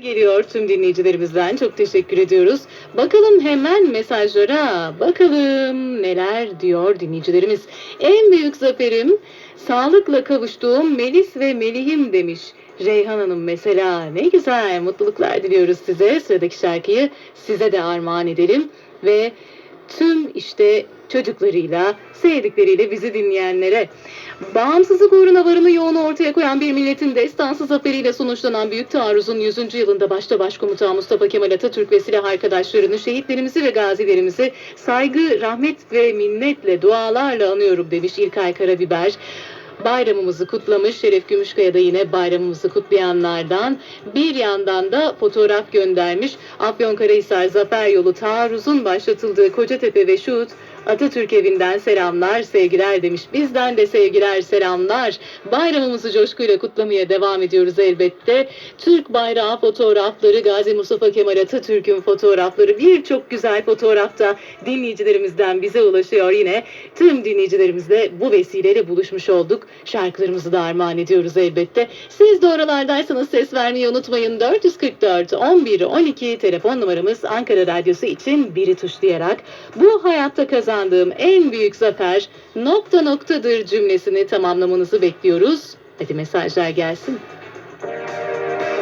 geliyor tüm dinleyicilerimizden. Çok teşekkür ediyoruz. Bakalım hemen mesajlara. Bakalım neler diyor dinleyicilerimiz. En büyük zaferim sağlıkla kavuştuğum Melis ve Melih'im demiş. Reyhan Hanım mesela ne güzel mutluluklar diliyoruz size. Sıradaki şarkıyı size de armağan edelim. Ve tüm işte çocuklarıyla, sevdikleriyle bizi dinleyenlere. Bağımsızlık uğruna varını yoğunu ortaya koyan bir milletin destansı zaferiyle sonuçlanan Büyük Taarruz'un 100. yılında başta Başkomutan Mustafa Kemal Atatürk ve silah arkadaşlarını, şehitlerimizi ve gazilerimizi saygı, rahmet ve minnetle, dualarla anıyorum demiş İlkay Karabiber. Bayramımızı kutlamış. Şeref Gümüşkaya da yine bayramımızı kutlayanlardan. Bir yandan da fotoğraf göndermiş. Afyonkarahisar Zafer Yolu taarruzun başlatıldığı Kocatepe ve Şuhut Atatürk evinden selamlar, sevgiler demiş. Bizden de sevgiler, selamlar. Bayramımızı coşkuyla kutlamaya devam ediyoruz elbette. Türk bayrağı fotoğrafları, Gazi Mustafa Kemal Atatürk'ün fotoğrafları, birçok güzel fotoğrafta dinleyicilerimizden bize ulaşıyor yine. Tüm dinleyicilerimizle bu vesileyle buluşmuş olduk. Şarkılarımızı da armağan ediyoruz elbette. Siz de oralardaysanız ses vermeyi unutmayın. 444 11 12 telefon numaramız Ankara Radyosu için biri tuşlayarak bu hayatta kazandığım en büyük zafer nokta noktadır cümlesini tamamlamanızı bekliyoruz. Hadi mesajlar gelsin.